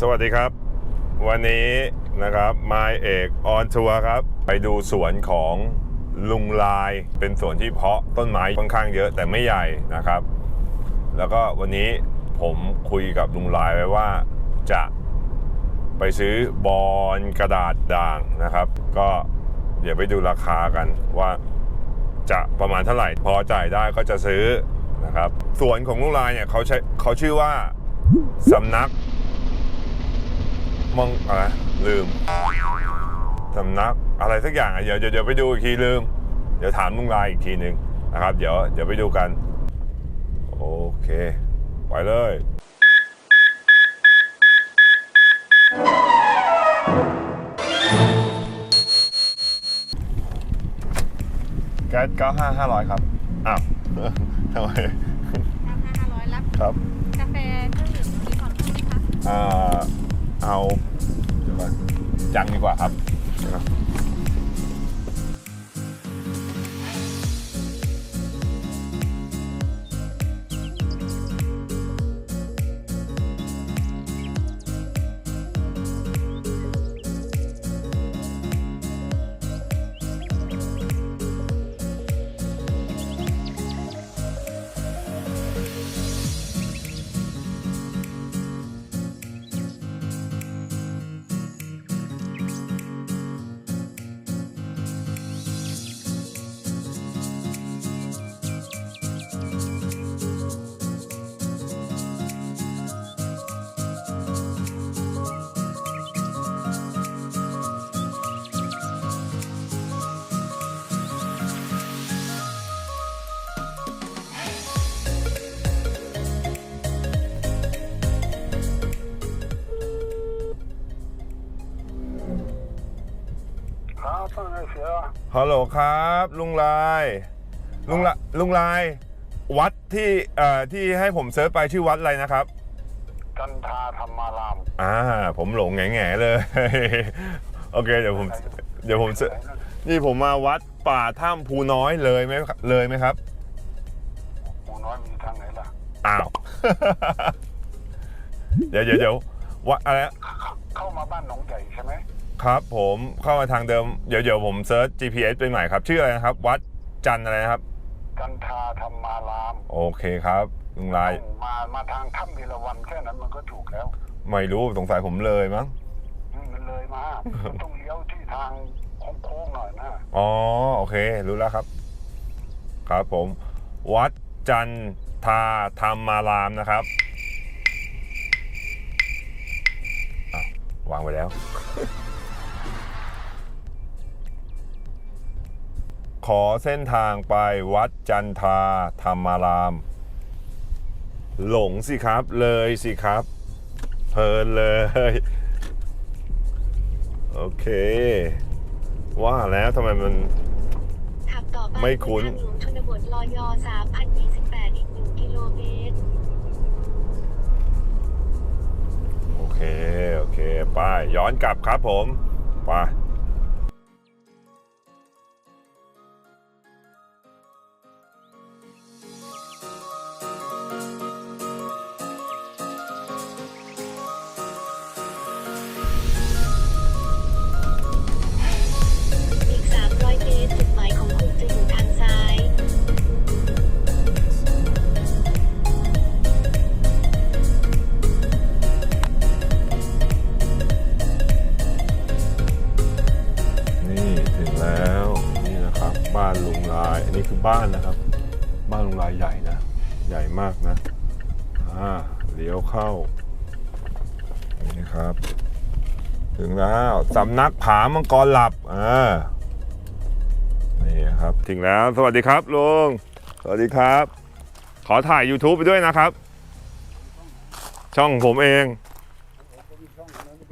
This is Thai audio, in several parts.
สวัสดีครับ วันนี้นะครับมาเอกออนทัวร์ครับ ไปดูสวนของลุงลาย เป็นสวนที่เพาะต้นไม้ค่อนข้างเยอะแต่ไม่ใหญ่นะครับ แล้วก็วันนี้ผมคุยกับลุงลายไว้ว่าจะไปซื้อบอลกระดาษด่างนะครับ ก็เดี๋ยวไปดูราคากันว่าจะประมาณเท่าไหร่ พอจ่ายได้ก็จะซื้อนะครับสวนของลุงลายเนี่ยเขาใช้เขาชื่อว่าสำนัก มองอะไรลืมสำนักอะไรสักอย่างอะเดี๋ยวเดี๋ยวเดี๋ยวไปดูอีกทีลืม เดี๋ยวถามลุงลายอีกทีหนึ่งนะครับ เดี๋ยวเดี๋ยวไปดูกัน โอเค ไปเลยแก๊ส95 500 ครับ อ้าวทำไมราคา500 รับ ครับ กาแฟเครื่องดื่มมีคอนเพิ่มไหมคะอ่า เอาจังดีกว่าครับ ฮัลโหลครับ ลุงลายลุงละลุงลายวัดที่เอ่อที่ให้ผมเซิร์ชไปชื่อวัดอะไรนะครับจันทาธรรมารามอ่า ผมหลงแง่ๆเลย โอเค เดี๋ยวผมเดี๋ยวผมเซิร์ชนี่ผมมาวัดป่าถ้ำภูน้อยเลยไหมครับเลยไหมครับ หมูน้อยมีทางไหนล่ะอ้าว เดี๋ยวเดี๋ยวเดี๋ยววัดอะไรนะเข้ามาบ้านหนองใหญ่ใช่ไหม ครับผมเข้ามาทางเดิมเดี๋ยวเดี๋ยวผมเซิร์ช GPS ไปใหม่ครับชื่ออะไรนะครับ วัดจันทร์อะไรนะครับจันทาธรรมารามโอเคครับลุงลาย ต้องมามาทางถ้ำวีรวันแค่นั้นมันก็ถูกแล้วไม่รู้สงสัยผมเลยมั้งอืมมันเลยมามันต้องเลี้ยวที่ทางโค้งๆหน่อยนะอ๋อโอเค รู้แล้วครับ ครับผม วัดจันทาธรรมารามนะครับอ้าววางไว้แล้ว ขอเส้นทางไปวัดจันทาธรรมาราม หลงสิครับเลยสิครับ เพลินเลย โอเค ว่าแล้วทำไมมันขับต่อไปไม่คุ้นบทางหลวงชนบทลอย3028 อีก 1 กิโลเมตร โอเค โอเค ไปย้อนกลับครับผม ไปาย อันนี้คือบ้านนะครับ บ้านลุงลายใหญ่นะ ใหญ่มากนะ อ่า เลี้ยวเข้า นี่ครับ ถึงแล้วสำนักผามังกรหลับ อ่า นี่ครับ ถึงแล้ว สวัสดีครับลุง สวัสดีครับ ขอถ่าย YouTube ไปด้วยนะครับ ช่องผมเอง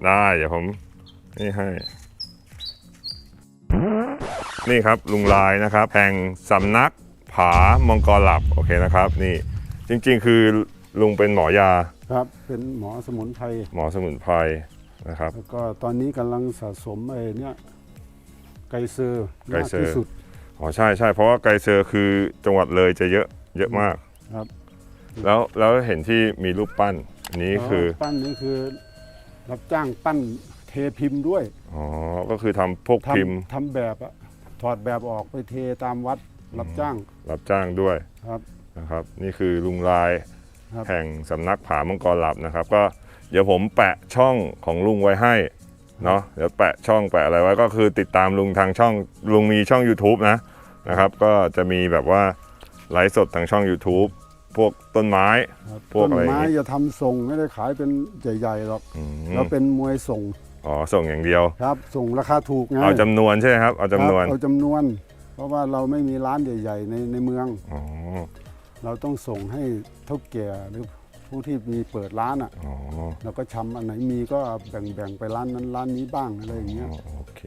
ได้ เดี๋ยวผม นี่ให้ นี่ครับลุงลายนะครับแห่งสำนักผามังกรหลับโอเคนะครับ นี่จริงๆ คือลุงเป็นหมอยาครับ เป็นหมอสมุนไพรหมอสมุนไพรนะครับแล้วก็ตอนนี้กำลังสะสมไอ้เนี่ยไกเซอร์ไกมากเซอร์ที่สุดอ๋อใช่ใช่เพราะว่าไกเซอร์คือจังหวัดเลยจะเยอะเยอะมากครับ แล้วแล้วเห็นที่มีรูปปั้นอันนี้คือปั้นนี่คือ รับจ้างปั้นเทพิมพ์ด้วยอ๋อก็คือทำพวกทพิมพ์ำทำแบบอะ ถอดแบบออกไปเทตามวัดรับจ้างรับจ้างด้วยครับ นะครับ นี่คือลุงลายครับ แห่งสำนักผามังกรหลับนะครับ ก็เดี๋ยวผมแปะช่องของลุงไว้ให้เนาะเดี๋ยวแปะช่องแปะอะไรไว้ก็คือติดตามลุงทางช่องลุงมีช่อง YouTube นะนะครับ ก็จะมีแบบว่าไลฟ์สดทางช่อง YouTube พวกต้นไม้ ครับพวกต้นอะไรอย่างไม้งี้จะทำส่งไม่ได้ขายเป็นใหญ่ๆหรอกอืมเราเป็นมวยส่ง อ๋อส่งอย่างเดียว ครับ ส่งราคาถูกไงเอาจำนวนใช่ไหมครับ เอาจำนวน ครับเอาจำนวน เพราะว่าเราไม่มีร้านใหญ่ ๆ ในในเมือง อ๋อ เราต้องส่งให้เท่าแก่หรือผู้ที่มีเปิดร้านอะอ๋อ เราก็ชำอันไหนมีก็แบ่งๆไปร้านนั้นร้านนี้บ้างอะไรอย่างเงี้ย โอเค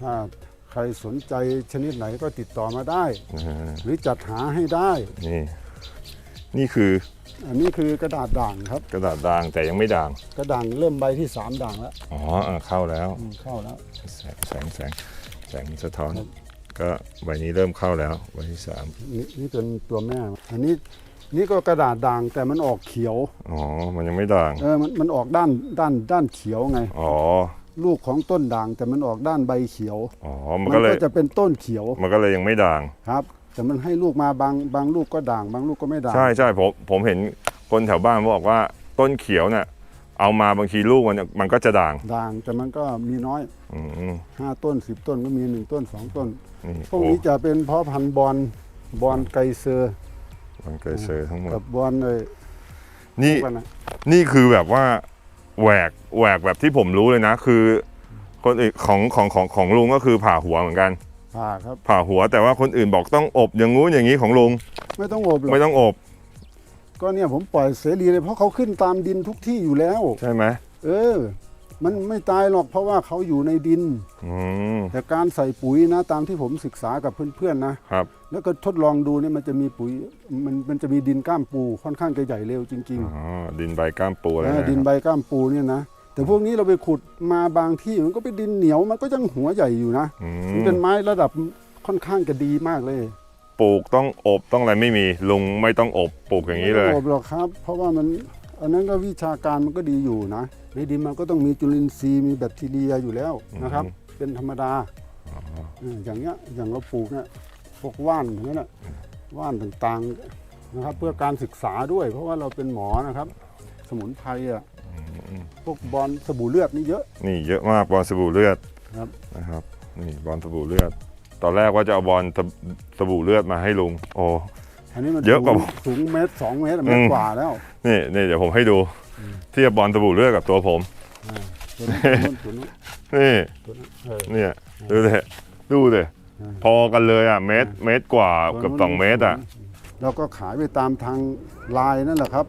ถ้าใครสนใจชนิดไหนก็ติดต่อมาได้อ่าหรือจัดหาให้ได้ นี่ นี่คือ อันนี้คือกระดาษด่างครับ กระดาษด่างแต่ยังไม่ด่างกระด่างเริ่มใบที่สามด่างแล้วอ๋ออะเข้าแล้วอืมเข้าแล้ว แสงแสงแสงแสงสะท้อน ครับ ก็ใบนี้เริ่มเข้าแล้วใบที่สามนี่นี่เป็นตัวแม่ อันนี้นี่ก็กระดาษด่างแต่มันออกเขียวอ๋อมันยังไม่ด่างเออมันมันออกด้านด้านด้านเขียวไง อ๋อลูกของต้นด่างแต่มันออกด้านใบเขียว อ๋อมันมันก็เลยก็จะเป็นต้นเขียวมันก็เลยยังไม่ด่าง ครับ แต่มันให้ลูกมาบางบางลูกก็ด่าง บางลูกก็ไม่ด่าง ใช่ใช่ผมผมเห็นคนแถวบ้านบอกว่าต้นเขียวเนี่ยเอามาบางทีลูกมันมันก็จะด่าง ด่างแต่มันก็มีน้อยอืม ห้าต้นสิบต้นก็มีหนึ่งต้นสองต้น นี่พวกโอ้นี้จะเป็นเพาะพันธุ์บอลบอลไกเซอร์มันเกิดเซอร์ทั้งหมดกับบอลเลยนี่กันนะนี่คือแบบว่าแหวกแหวกแบบที่ผมรู้เลยนะ คือ คนอื่นของของของของลุงก็คือผ่าหัวเหมือนกัน ผ่าครับ ผ่าหัวแต่ว่าคนอื่นบอกต้องอบอย่างงู้นอย่างนี้ของลุงไม่ต้องอบหรอกไม่ต้องอบก็เนี่ยผมปล่อยเสรีเลยเพราะเขาขึ้นตามดินทุกที่อยู่แล้ว ใช่ไหมเออ มันไม่ตายหรอกเพราะว่าเขาอยู่ในดิน อืมแต่การใส่ปุ๋ยนะตามที่ผมศึกษากับเพื่อนๆนะครับ แล้วก็ทดลองดูเนี่ยมันจะมีปุ๋ยมันมันจะมีดินก้ามปูค่อนข้างจะใหญ่เร็วจริงอ๋อดินใบก้ามปูๆอะไรเออนะดินใบก้ามปูเนี่ยนะ แต่พวกนี้เราไปขุดมาบางที่มันก็เป็นดินเหนียวมันก็ยังหัวใหญ่อยู่นะอืมันมเป็นไม้ระดับค่อนข้างจะดีมากเลยปลูกต้องอบต้องอะไรไม่มี ลุงไม่ต้องอบปลูกอย่างนี้เลย ไม่ต้องอบหรอกครับ เพราะว่ามันอันนั้นก็วิชาการมันก็ดีอยู่นะในดินมันก็ต้องมีจุลินทรีย์มีแบคทีเรียอยู่แล้วนะครับ เป็นธรรมดาเอออย่างเงี้ยอย่างเราปลูกเนี่ยพวกว่านอย่างนั้นน่ะว่านต่างๆนะครับ เพื่อการศึกษาด้วย เพราะว่าเราเป็นหมอนะครับ สมุนไพรอะ พวกบอลสบู่เลือดนี่เยอะ นี่เยอะมากบอลสบู่เลือดครับ นะครับ นี่บอลสบู่เลือด ตอนแรกว่าจะเอาบอลสบสบู่เลือดมาให้ลุง โอ้ อันนี้มันเยอะกว่าสูงสูงเมตรสองเมตรเมตอืรมกว่าแล้วนี่นี่เดี๋ยวผมให้ดูเทียบบอลสบู่เลือดกับตัวผม อ่าตัวนู้นตัวนู้นนี่ ตัวนู้นเออ เนี่ยดูเลยดูเลยอืม พอกันเลยอะเมตรเมตรกว่าเกือบสองเมตรอะเราก็ขายไปตามทางไลน์นั่นแหละครับ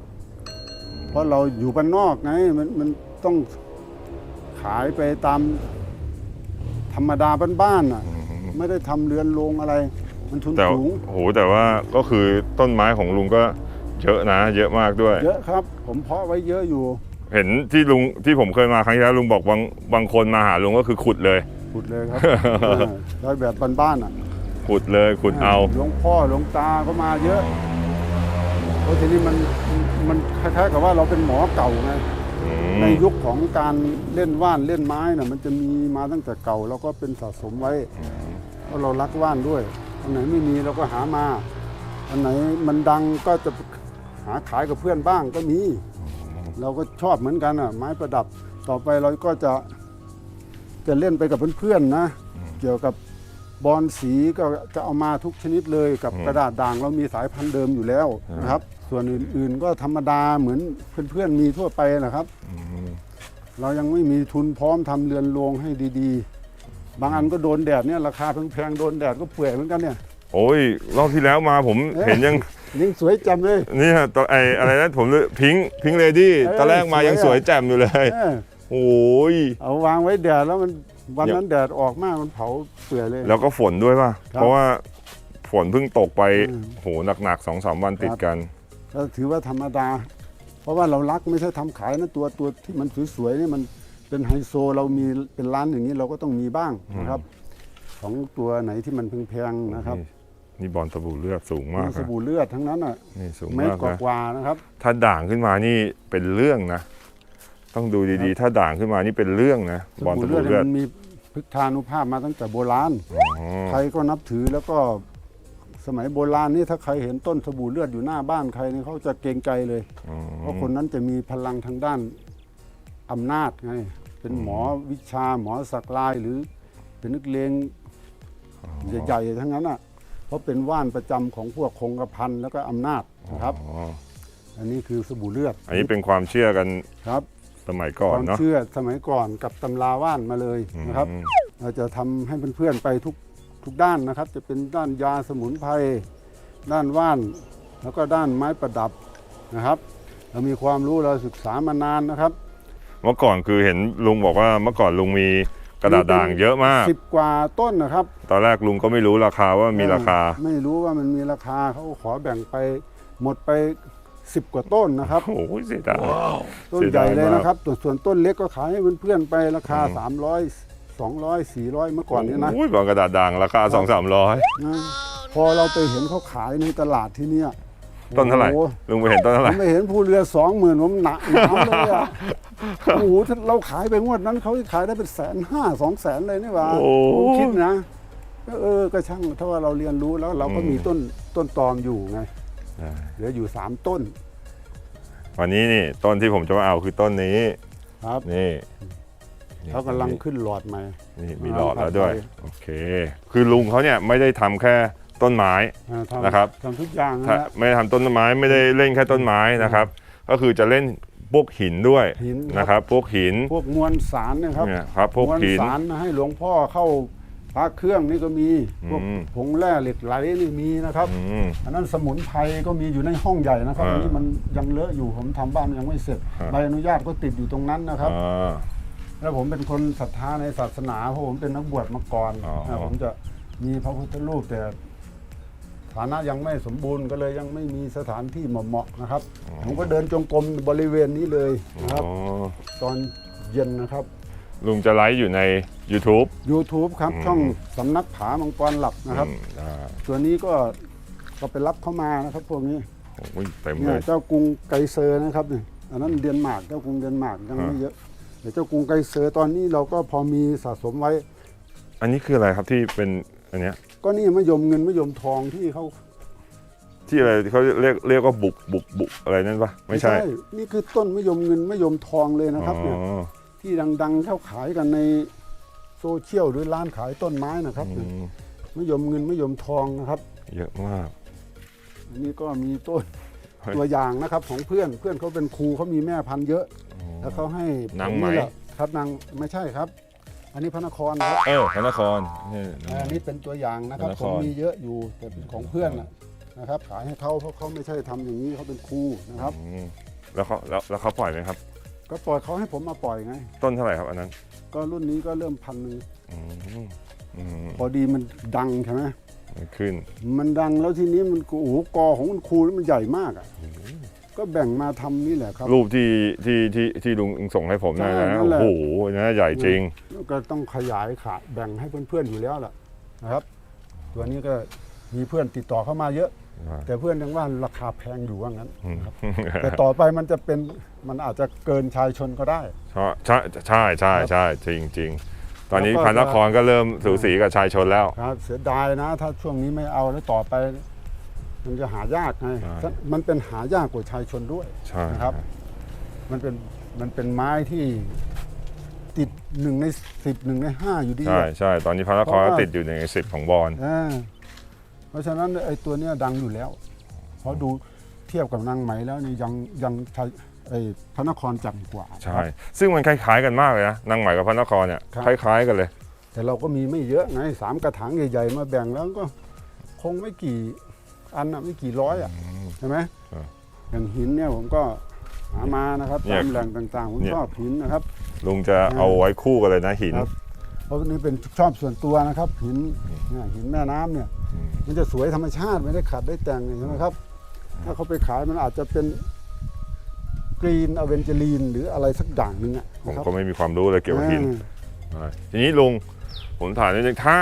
เพราะเราอยู่บ้านนอกไงมันมันต้องขายไปตามธรรมดาบ้านๆอะ ไม่ได้ทำเรือนโรงอะไร มันทุนแต่สูง โหแต่ว่าก็คือต้นไม้ของลุงก็เยอะนะ เยอะมากด้วย เยอะครับ ผมเพาะไว้เยอะอยู่เห็นที่ลุงที่ผมเคยมาครั้งที่แล้วลุงบอกบางบางคนมาหาลุงก็คือขุดเลย ขุดเลยครับเออได้แบบบ้านๆอะขุดเลยขุดเอา หลวงพ่อหลวงตาก็มาเยอะเพราะทีนี้มันมัน คล้ายๆกับว่าเราเป็นหมอเก่าไงอืมในยุคของการเล่นว่านเล่นไม้น่ะมันจะมีมาตั้งแต่เก่าแล้วก็เป็นสะสมไว้เพราะเรารักว่านด้วยอันไหนไม่มีเราก็หามาอันไหนมันดังก็จะหาขายกับเพื่อนบ้างก็มี เราก็ชอบเหมือนกันอะไม้ประดับต่อไปเราก็จะจะเล่นไปกับเพื่อนๆนะ เกี่ยวกับบอลสีก็จะเอามาทุกชนิดเลยกับกระดาษด่างเรามีสายพันธุ์เดิมอยู่แล้วนะครับ ส่วนอื่นๆก็ธรรมดาเหมือนเพื่อนๆมีทั่วไปนะครับ เรายังไม่มีทุนพร้อมทำเรือนโรงให้ดีๆ บางอันก็โดนแดดเนี่ยราคาแพงๆโดนแดดก็เปื่อยเหมือนกันเนี่ย โอ้ยรอบที่แล้วมาผมเอ๊ะเห็นยังยิ่งสวยจำเลยนี่ฮะตอนไออะไรนะผมพิงพิงเลดี้เออตอนแรกมาสวยยังสวยอะแจ่มอยู่เลยเออโอ้ยเอาวางไว้แดดแล้วมันวันนั้นแดดออกมากมันเผาเปื่อยเลย แล้วก็ฝนด้วยป่ะครับเพราะว่าฝนเพิ่งตกไปอืมโหหนักๆสองสามวันติดกัน ก็ถือว่าธรรมดา เพราะว่าเรารักไม่ใช่ทำขายนะตัวตัวที่มันสวยๆนี่มันเป็นไฮโซเรามีเป็นร้านอย่างนี้เราก็ต้องมีบ้างนะครับ ของตัวไหนที่มันแพงๆนะครับนี่นี่บอลสบู่เลือดสูงมากมีสนะบู่เลือดทั้งนั้นอะนี่สูงเมตมารกนะกว่าๆนะครับ ถ้าด่างขึ้นมานี่เป็นเรื่องนะสต้องดูดีๆ ถ้าด่างขึ้นมานี่เป็นเรื่องนะสบอลสบู่บู่เลืเลืออดดมันมีพฤกษานุภาพมาตั้งแต่โบราณอ๋อใครก็นับถือแล้วก็ สมัยโบราณนี่ถ้าใครเห็นต้นสบู่เลือดอยู่หน้าบ้านใครนี่เขาจะเกรงใจเลย อืมเพราะคนนั้นจะมีพลังทางด้านอำนาจไง เป็นหมอวิชาหมอสักลายหรือเป็นนักเลงใหญ่ๆทั้งนั้นอะเพราะเป็นว่านประจำของพวกคงกระพันแล้วก็อำนาจนะครับ อ๋ออันนี้คือสบู่เลือดอันนี้เป็นความเชื่อกันครับ สมัยก่อคนวามเนาะ เชื่อสมัยก่อนกับตำราว่านมาเลยนะครับอืมเราจะทำให้เพื่อนๆไปทุก ทุกด้านนะครับ จะเป็นด้านยาสมุนไพรด้านว่าน แล้วก็ด้านไม้ประดับนะครับ เรามีความรู้เราศึกษามานานนะครับเมื่อก่อนคือเห็นลุงบอกว่าเมื่อก่อนลุงมีกระดาษด่างเยอะมากสิบกว่าต้นนะครับ ตอนแรกลุงก็ไม่รู้ราคาว่ามีราคาเออไม่รู้ว่ามันมีราคาเขาขอแบ่งไปหมดไปสิบกว่าต้นนะครับโอ้โหเสียดายต้นเสียใหดาญ่ยเลยมากนะครับส่วนส่วนต้นเล็กก็ขายให้เพื่อนๆไปราคา 300 200 400เมื่อก่อนเนี้นะโอ้ยบางกระดาษด่างราคาสองสามร้อยนะพอเราไปเห็นเขาขายในตลาดที่เนี่ยต้นเท่าไหร่โอ้โลุงไปเห็นต้นเท่าผไหร่มไปเห็นผู้เรือสองหมื่นผมหนักหนาวเลยอะ โอ้โหถ้าเราขายไปงวดนั้นเขาขายได้เป็นแสนห้าสองแสนเลยนี่หว่าโอ้ผมคิดนะก็เออก็ช่างถ้าว่าเราเรียนรู้แล้วเราก็อืมมีต้นต้นตอมอยู่ไงเหลืออยู่สามต้นวันนี้นี่ต้นที่ผมจะมาเอาคือต้นนี้ครับ นี่นี่ เขากำลังขึ้นหลอดใหม่ นี่มีหลอดแล้วด้วยครับโอเค คือลุงเขาเนี่ยไม่ได้ทำแค่ต้นไม้ อ่าทำนะครับ ทำทุกอย่างนะถ้าฮะ ไม่ได้ทำต้นไม้ไม่ได้เล่นแค่ต้นไม้นะครับ ก็คือจะเล่นพวกหินด้วยหินนะครับ พวกหิน พวกมวลสารเนะครับเนี่ยครับพวกมวลหินสารให้หลวงพ่อเข้าพระเครื่องนี่ก็มีพวกอืม ผงแร่เหล็กไหลนี่มีนะครับ อืม อันนั้นสมุนไพรก็มีอยู่ในห้องใหญ่นะครับอ่า อันนี้มันยังเลอะอยู่ผมทำบ้านยังไม่เสร็จครับใบอนุญาตก็ติดอยู่ตรงนั้นนะครับ อ่า แล้วผมเป็นคนศรัทธาในศาสนาเพราะผมเป็นนักบวชมาก่อนอ๋อ นะผมจะมีพระพุทธรูปแต่ฐานะยังไม่สมบูรณ์ก็เลยยังไม่มีสถานที่เหมาะๆนะครับ ผมก็เดินจงกรมบริเวณนี้เลยนะครับ อ๋อตอนเย็นนะครับ ลุงจะไลฟ์อยู่ใน YouTube YouTube ครับอืมช่องสำนักผามังกรหลับนะครับ อืมอ่าส่วนนี้ก็ก็ไปรับเข้ามานะครับ พวกนี้โอ้ยเต็มเลเนี่ยย เจ้ากรุงไกเซอร์นะครับเนี่ยอันนั้นเดนมาร์กเจ้ากรุงเดนมาร์กยังไม่อ่าเยอะ แต่เจ้ากรุงไกเซอร์ตอนนี้เราก็พอมีสะสมไว้ อันนี้คืออะไรครับที่เป็นอันเนี้ยก็นี่มะยมเงินมะยมทองที่เขาที่อะไรเขาเรียกเรียกว่าบุกบุกบุกอะไรนั่นปะไม่ใช่นี่คือต้นมะยมเงินมะยมทองเลยนะครับเนี่ยอ๋อที่ดังๆเขาขายกันในโซเชียลหรือร้านขายต้นไม้นะครับอืมมะยมเงินมะยมทองนะครับ เยอะมาก อันนี้ก็มีต้นเฮ้ย ตัวอย่างนะครับของเพื่อนเพื่อนเขาเป็นครูเขามีแม่พันธุ์เยอะ แล้วเขาให้นางผไหมแหละครับนางไม่ใช่ครับ อันนี้พระนครครับเออพระนครนี่อันนี้เป็นตัวอย่างนะครับพระนครผมมีเยอะอยู่แต่เป็นของเพื่อนน่ะนะครับขายให้เขาเพราะเขาไม่ใช่ทำอย่างนี้เขาเป็นครูนะครับ อืมแล้วเขาแล้วแล้วเขาปล่อยไหมครับ ก็ปล่อยเขาให้ผมมาปล่อยไง ต้นเท่าไหร่ครับอันนั้นก็รุ่นนี้ก็เริ่มพันหนึ่งอืมอืมพอดีมันดังใช่ไหมมันขึ้นมันดังแล้วทีนี้มันโอ้โหกอของมันครูนี่มันใหญ่มากอะ ก็แบ่งมาทำนี่แหละครับ รูปที่ที่ที่ที่ลุงส่งให้ผมนะใช่นะนั่นแหละโอ้โหนะใหญ่จริง ก็ต้องขยายขาแบ่งให้เพื่อนๆอยู่แล้วล่ะนะครับ ตัวนี้ก็มีเพื่อนติดต่อเข้ามาเยอะ แต่เพื่อนยังว่าราคาแพงอยู่ว่างั้นนะครับแต่ต่อไปมันจะเป็นมันอาจจะเกินชายชนก็ได้ใช่ใช่ใช่ใช่ใช่จริงจริงตอนนี้แล้วก็พันนครก็เริ่มสูสีกับชายชนแล้วครับเสียดายนะ ถ้าช่วงนี้ไม่เอาแล้วต่อไป มันจะหายากไงใช่ มันเป็นหายากกว่าชายชนด้วยใช่นะครับ มันเป็นมันเป็นไม้ที่ติดหนึ่งในสิบหนึ่งในห้าอยู่ดี ใช่อะใช่ตอนนี้พันนครเพราะก็ว่า ติดอยู่ในสิบของบอลอ่าเพราะฉะนั้นไอ้ตัวเนี้ยดังอยู่แล้ว เพราะดูเทียบกับนางไหมแล้วนี่ยังยังชายไอ้พระนครจังกว่า ใช่ครับซึ่งมันคล้ายๆกันมากเลยนะนางใหม่กับพันนครเนี่ยครับ คล้ายๆกันเลย แต่เราก็มีไม่เยอะไงสามกระถางใหญ่ๆมาแบ่งแล้วก็คงไม่กี่ อันอะไม่กี่ร้อยอะใช่ไหมครับอย่างหินเนี่ยผมก็หามานะครับเนี่ยตามแหล่งต่างๆผมเนี่ย ชอบหินนะครับ ลุงจะเอาไว้คู่กันเลยนะหิน ครับ เพราะนี่เป็นชอบส่วนตัวนะครับหินเนี่ยหินแม่น้ำเนี่ยอืมมันจะสวยธรรมชาติไม่ได้ขัดได้แต่งใช่ไหมครับ ถ้าเขาไปขายมันอาจจะเป็นกรีนอเวนเจลีนหรืออะไรสักอย่างหนึ่งอะผมนะครับก็ไม่มีความรู้เลยเกี่ยวกับหิน อ่าใช่ทีนี้ลุงผมถามนิดนึงถ้า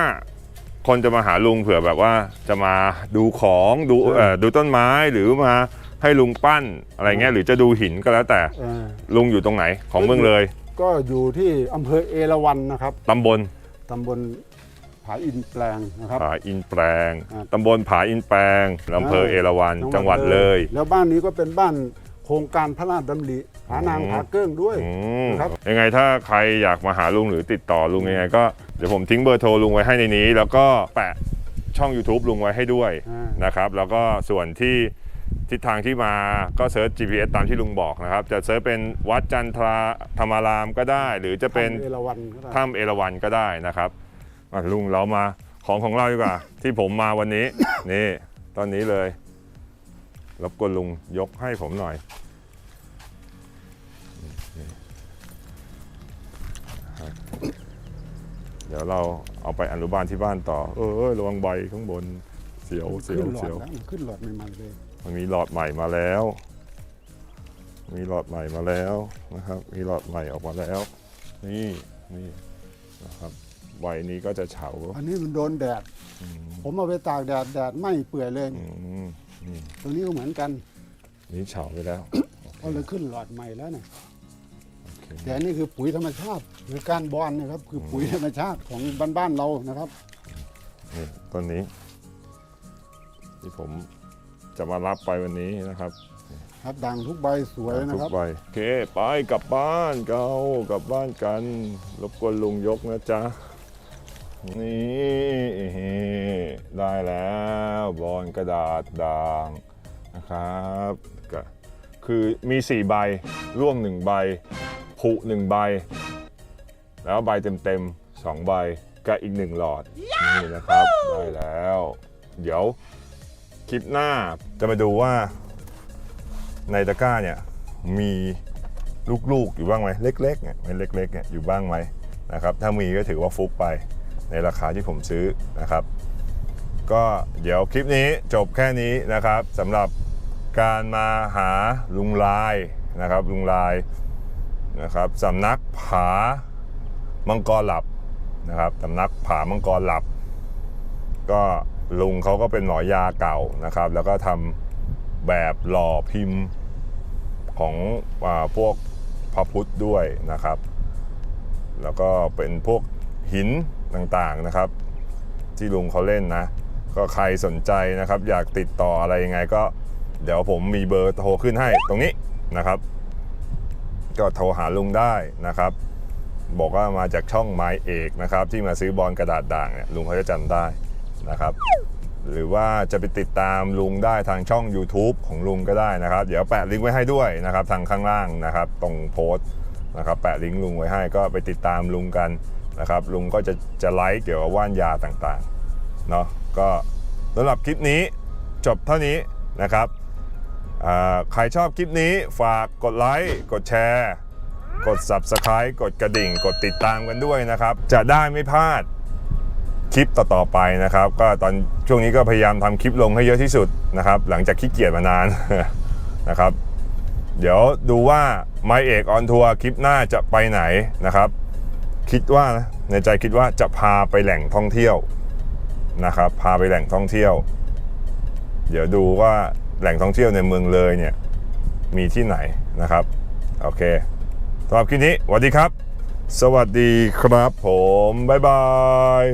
คนจะมาหาลุงเผื่อแบบว่าจะมาดูของดูเอ่อดูต้นไม้หรือมาให้ลุงปั้นอะไรเงี้ยหรือจะดูหินก็แล้วแต่เออลุงอยู่ตรงไหนของเมืองเลยก็อยู่ที่อำเภอเอราวัณนะครับตำบลตำบลผาอินแปลงนะครับ ผาอินแปลงครับ ตำบลผาอินแปลงอำเภอเอราวัณจังหวัดเลย แล้วบ้านนี้ก็เป็นบ้าน โครงการพระราชดำริผานางอืมผาเกิ้งด้วยอืมครับ ยังไงถ้าใครอยากมาหาลุงหรือติดต่อลุงยังไงก็เดี๋ยวผมทิ้งเบอร์โทรลุงไว้ให้ในนี้ แล้วก็แปะช่อง YouTube ลุงไว้ให้ด้วยอ่านะครับ แล้วก็ส่วนที่ทิศทางที่มาก็เซิร์ช GPS ตามที่ลุงบอกนะครับ จะเซิร์ชเป็นวัดจันทราธรรมารามก็ได้ หรือจะเป็นถ้ำเอราวัณก็ได้ ถ้ำเอราวัณก็ได้นะครับอะลุงเรามาของของเราดีกว่า ที่ผมมาวันนี้ นี่ตอนนี้เลย รบกวนลุงยกให้ผมหน่อยนี่นะครับเดี๋ยวเราเอาไปอนุบาลที่บ้านต่อ เออระวังใบข้างบนเสียวเสียวขึ้นหลอเสีดยวแล้วขึ้นหลอดใหม่ๆเลยมันมีหลอดใหม่มาแล้ว มีหลอดใหม่มาแล้วนะครับ มีหลอดใหม่ออกมาแล้ว นี่นี่นะครับใบนี้ก็จะเฉา อันนี้มันโดนแดดอืมผมเอาไปตากแดดแดดไหม้เปื่อยเลยอืม นี่ตัวนี้ก็เหมือนกันนี่เฉาไปแล้วก็เลยขึ้นหลอดใหม่แล้วเนี่ยโอเคแต่อันนี่คือปุ๋ยธรรมชาติคือการบอนนะครับ คือปุ๋ยธรรมชาติของบ้านๆเรานะครับนี่ต้นนี้ ที่ผมจะมารับไปวันนี้นะครับ ครับด่างทุกใบสวยนะทุกครับใบโอเค ไปกลับบ้านเกากลับบ้านกันรบกวนลุงยกนะจ๊ะ นี่ได้แล้วบอลกระดาษด่างนะครับก็คือมี 4 ใบร่วง 1 ใบ ผุ 1 ใบ แล้วใบเต็มๆ2ใบกับอีก 1 หลอด นี่นะครับ ได้แล้ว เดี๋ยวคลิปหน้าจะมาดูว่าในตะกร้าเนี่ยมีลูกๆอยู่บ้างไหมเล็กๆเนี่ยเป็นเล็กๆเนี่ยอยู่บ้างไหมนะครับ ถ้ามีก็ถือว่าฟุกไป ในราคาที่ผมซื้อนะครับ ก็เดี๋ยวคลิปนี้จบแค่นี้นะครับสำหรับการมาหาลุงลายนะครับ ลุงลายนะครับสำนักผามังกรหลับนะครับสำนักผามังกรหลับ ก็ลุงเขาก็เป็นหมอยาเก่านะครับ แล้วก็ทำแบบหล่อพิมพ์ของอพวกพระพุทธด้วยนะครับ แล้วก็เป็นพวกหิน ต่างๆนะครับ ที่ลุงเขาเล่นนะ ก็ใครสนใจนะครับ อยากติดต่ออะไรยังไงก็ เดี๋ยวผมมีเบอร์โทรขึ้นให้ตรงนี้นะครับ ก็โทรหาลุงได้นะครับ บอกว่ามาจากช่องไม้เอกนะครับ ที่มาซื้อบอลกระดาษด่างเนี่ยลุงเขาจะจำได้นะครับหรือว่าจะไปติดตามลุงได้ทางช่อง YouTube ของลุงก็ได้นะครับ เดี๋ยวแปะลิงก์ไว้ให้ด้วยนะครับ ทางข้างล่างนะครับ ตรงโพสต์นะครับ แปะลิงก์ลุงไว้ให้ก็ไปติดตามลุงกัน นะครับลุงก็จะจะไลฟ์เกี่ยวกับว่านยาต่างๆเนาะก็สำหรับคลิปนี้จบเท่านี้นะครับใครชอบคลิปนี้ฝากกดไลค์กดแชร์ กด Subscribe กดกระดิ่ง กดติดตามกันด้วยนะครับ จะได้ไม่พลาดคลิปต่อๆไปนะครับ ก็ตอนช่วงนี้ก็พยายามทำคลิปลงให้เยอะที่สุดนะครับ หลังจากขี้เกียจมานานนะครับ เดี๋ยวดูว่าไมเอกออนทัวร์คลิปหน้าจะไปไหนนะครับ คิดว่านะในใจคิดว่าจะพาไปแหล่งท่องเที่ยวนะครับ พาไปแหล่งท่องเที่ยว เดี๋ยวดูว่าแหล่งท่องเที่ยวในเมืองเลยเนี่ยมีที่ไหนนะครับ โอเคสำหรับคลิปนี้สวัสดีครับ สวัสดีครับผม บ๊ายบาย